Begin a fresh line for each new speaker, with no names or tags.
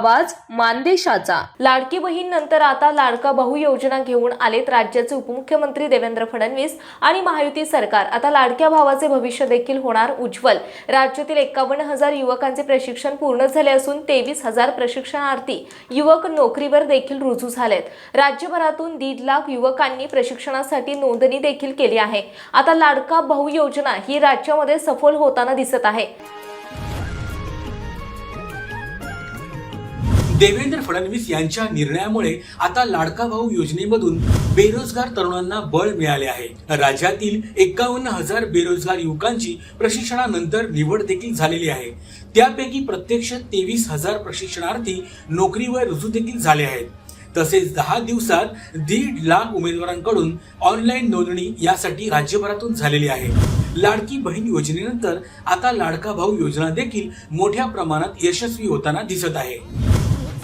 आवाज मानदेशाचा. लाडकी बहीण नंतर आता लाडका भाऊ योजना घेऊन आलेत राज्याचे उपमुख्यमंत्री देवेंद्र फडणवीस आणि महायुती सरकार. आता लाडक्या भावाचे भविष्य देखील होणार उज्ज्वल. राज्यातील एकावन्न हजार युवकांचे प्रशिक्षण पूर्ण झाले असून तेवीस हजार प्रशिक्षणार्थी युवक नोकरीवर देखील रुजू झालेत. राज्यभरातून दीड लाख युवकांनी प्रशिक्षणासाठी नोंदणी देखील केली आहे. आता लाडका भाऊ योजना ही राज्यामध्ये सफल होताना दिसत आहे.
देवेंद्र फडणवीस यांच्या निर्णयामुळे आता लाडका भाऊ योजनेमधून बेरोजगार तरुणांना बळ मिळाले आहे. राज्यातील एकावन्न हजार बेरोजगार युवकांची प्रशिक्षणानंतर निवड देखील झालेली आहे. त्यापैकी प्रत्यक्ष तेवीस हजार प्रशिक्षणार्थी नोकरीवर रुजू देखील झाले आहेत. तसेच दहा दिवसात दीड लाख उमेदवारांकडून ऑनलाईन नोंदणी यासाठी राज्यभरातून झालेली आहे. लाडकी बहीण योजनेनंतर आता लाडका भाऊ योजना देखील मोठ्या प्रमाणात यशस्वी होताना दिसत आहे.